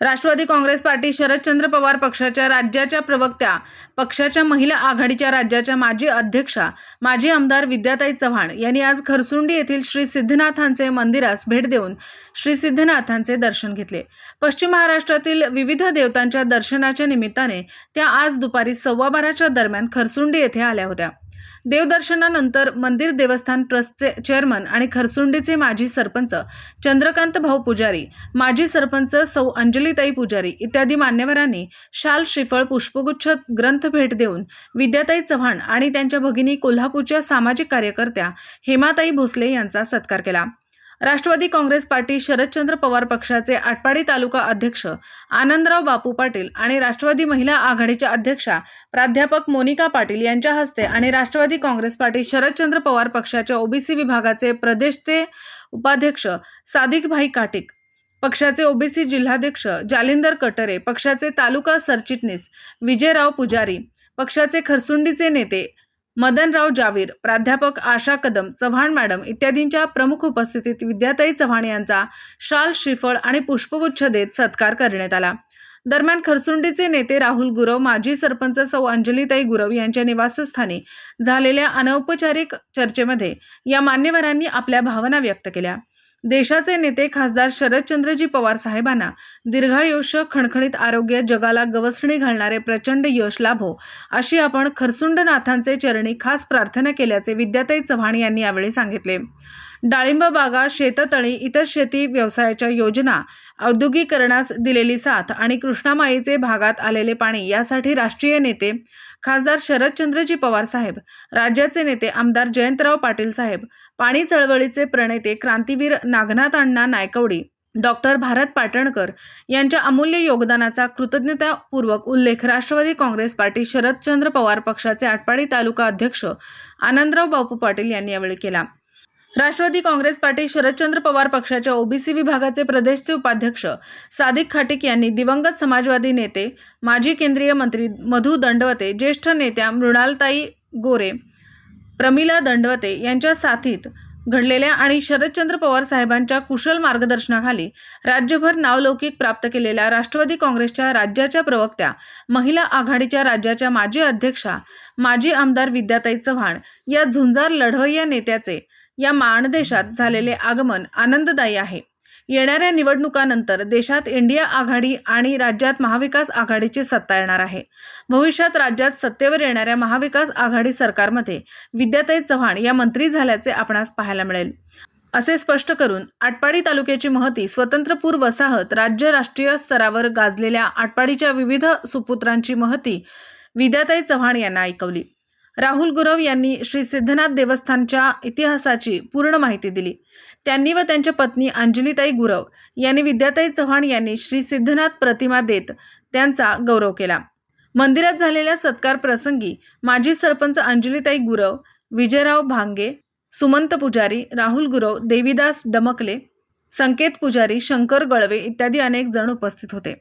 Rashtrawadi Congress party Sharadchandra Pawar पक्षाच्या राज्याच्या प्रवक्त्या पक्षाच्या महिला आघाडीच्या राज्याच्या माजी अध्यक्षा माजी आमदार विद्याताई चव्हाण यांनी आज खरसुंडी येथील श्री सिद्धनाथांचे मंदिरास भेट देऊन श्री सिद्धनाथांचे दर्शन घेतले. पश्चिम महाराष्ट्रातील विविध देवतांच्या दर्शनाच्या निमित्ताने त्या आज दुपारी सव्वा बाराच्या दरम्यान खरसुंडी येथे आल्या होत्या. देवदर्शनानंतर मंदिर देवस्थान ट्रस्टचे चेअरमन आणि खरसुंडीचे माजी सरपंच चंद्रकांत भाऊ पुजारी माजी सरपंच सौ अंजलीताई पुजारी इत्यादी मान्यवरांनी शाल श्रीफळ पुष्पगुच्छ ग्रंथ भेट देऊन विद्याताई चव्हाण आणि त्यांच्या भगिनी कोल्हापूरच्या सामाजिक कार्यकर्त्या हेमाताई भोसले यांचा सत्कार केला. राष्ट्रवादी काँग्रेस पार्टी शरदचंद्र पवार पक्षाचे आटपाडी तालुका अध्यक्ष आनंदराव बापू पाटील आणि राष्ट्रवादी महिला आघाडीच्या अध्यक्षा प्राध्यापक मोनिका पाटील यांच्या हस्ते आणि राष्ट्रवादी काँग्रेस पार्टी शरदचंद्र पवार पक्षाच्या ओबीसी विभागाचे प्रदेशचे उपाध्यक्ष सादिकभाई काटिक पक्षाचे ओबीसी जिल्हाध्यक्ष जालिंदर कटरे पक्षाचे तालुका सरचिटणीस विजयराव पुजारी पक्षाचे खरसुंडीचे नेते मदनराव जावीर प्राध्यापक आशा कदम चव्हाण मॅडम इत्यादींच्या प्रमुख उपस्थितीत विद्याताई चव्हाण यांचा शाल श्रीफळ आणि पुष्पगुच्छ देत सत्कार करण्यात आला. दरम्यान खरसुंडीचे नेते राहुल गुरव माजी सरपंच सौ. अंजलीताई गुरव यांच्या निवासस्थानी झालेल्या अनौपचारिक चर्चेमध्ये या मान्यवरांनी आपल्या भावना व्यक्त केल्या. देशाचे नेते खासदार शरदचंद्रजी पवार साहेबांना दीर्घायुष्य खणखणीत आरोग्य जगाला गवसणी घालणारे प्रचंड यश लाभो अशी आपण खरसुंडनाथांचे चरणी खास प्रार्थना केल्याचे विद्याताई चव्हाण यांनी यावेळी सांगितले. डाळिंब बागा शेततळी इतर शेती व्यवसायाच्या योजना औद्योगिकरणास दिलेली साथ आणि कृष्णामाईचे भागात आलेले पाणी यासाठी राष्ट्रीय नेते खासदार शरदचंद्रजी पवार साहेब राज्याचे नेते आमदार जयंतराव पाटील साहेब पाणी चळवळीचे प्रणेते क्रांतीवीर नागनाथ अण्णा नायकवडी डॉक्टर भारत पाटणकर यांच्या अमूल्य योगदानाचा कृतज्ञतापूर्वक उल्लेख राष्ट्रवादी काँग्रेस पार्टी शरदचंद्र पवार पक्षाचे आटपाडी तालुका अध्यक्ष आनंदराव बापू पाटील यांनी यावेळी केला. राष्ट्रवादी काँग्रेस पार्टी शरदचंद्र पवार पक्षाच्या ओबीसी विभागाचे प्रदेशचे उपाध्यक्ष सादिक खाटिक यांनी दिवंगत समाजवादी नेते माजी केंद्रीय मंत्री मधु दंडवते ज्येष्ठ नेत्या मृणालताई गोरे प्रमिला दंडवते यांच्या साथीत घडलेल्या आणि शरदचंद्र पवार साहेबांच्या कुशल मार्गदर्शनाखाली राज्यभर नावलौकिक प्राप्त केलेल्या राष्ट्रवादी काँग्रेसच्या राज्याच्या प्रवक्त्या महिला आघाडीच्या राज्याच्या माजी अध्यक्षा माजी आमदार विद्याताई चव्हाण या झुंजार लढवय्या नेत्याचे या माणदेशात झालेले आगमन आनंददायी आहे. येणाऱ्या निवडणुकानंतर देशात इंडिया आघाडी आणि राज्यात महाविकास आघाडीची सत्ता येणार आहे. भविष्यात राज्यात सत्तेवर येणाऱ्या महाविकास आघाडी सरकारमध्ये विद्याताई चव्हाण या मंत्री झाल्याचे आपणास पाहायला मिळेल. असे स्पष्ट करून आटपाडी तालुक्याची महती स्वतंत्रपूर वसाहत राज्य राष्ट्रीय स्तरावर गाजलेल्या आटपाडीच्या विविध सुपुत्रांची महती विद्याताई चव्हाण यांना ऐकवली. राहुल गुरव यांनी श्री सिद्धनाथ देवस्थानच्या इतिहासाची पूर्ण माहिती दिली. त्यांनी व त्यांच्या पत्नी अंजलीताई गुरव यांनी विद्याताई चव्हाण यांनी श्री सिद्धनाथ प्रतिमा देत त्यांचा गौरव केला. मंदिरात झालेल्या सत्कार प्रसंगी माजी सरपंच अंजलीताई गुरव विजयराव भांगे सुमंत पुजारी राहुल गुरव देवीदास डमकले संकेत पुजारी शंकर गळवे इत्यादी अनेक जण उपस्थित होते.